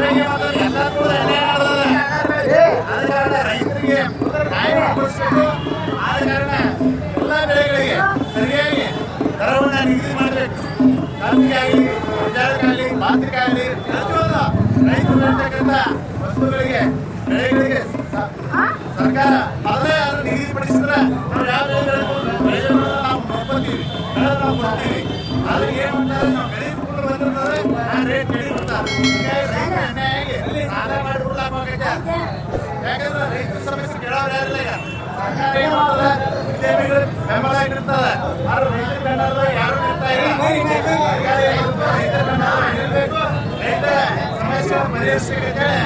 ರೈತರಿಗೆ ಎಲ್ಲ ಕೂಡ ಕಾರಣ ರೈತರಿಗೆ ನ್ಯಾಯ ಕೊಡಿಸ್ಬೇಕು ಆದ ಕಾರಣ ಎಲ್ಲ ಬೆಳೆಗಳಿಗೆ ಸರಿಯಾಗಿ ದರವನ್ನು ನಿಗದಿ ಮಾಡಬೇಕು ಕಾಫಿ ಆಗಲಿ ವಿಚಾರಕ್ಕಾಗಲಿ ಮಾತ್ರಕ್ಕಾಗಲಿ ಪ್ರತಿಯೊಂದು ವಸ್ತುಗಳಿಗೆ ಬೆಳೆಗಳಿಗೆ ಸರ್ಕಾರ ಅದೇ ಅದನ್ನು ನಿಗದಿಪಡಿಸಿದ್ರೆ ನಾವು ಯಾವ ಬೆಳೆಗಳನ್ನು ನಾವು ನೋಡ್ಕೊತೀವಿ ಬೆಳೆದು ನಾವು ಏನು ಮಾಡ್ತಾರೆ ನಾವು ಬೆಳೆ ಬಂದಿರ್ತಾರೆ ರೇಟ್ ಕೇಳಿ ಯಾಕಂದ್ರೆ ರೈತ ಸಮಸ್ಯೆ ಕೇಳೋರು ಯಾರಿಲ್ಲ. ಈಗ ಉದ್ಯಮಿಗಳು ಬೆಂಬಲ ಇಟ್ಟಿರ್ತದೆ ಆದ್ರೆ ರೈತರ ಬೆಂಬಲ ಯಾರು ಇರ್ತಾ ಇಲ್ಲ ರೈತರ ಬೆಂಬಲ ಇರಬೇಕು ರೈತರ ಸಮಸ್ಯೆ ಪರಿಹರಿಸಬೇಕಂತೇಳಿ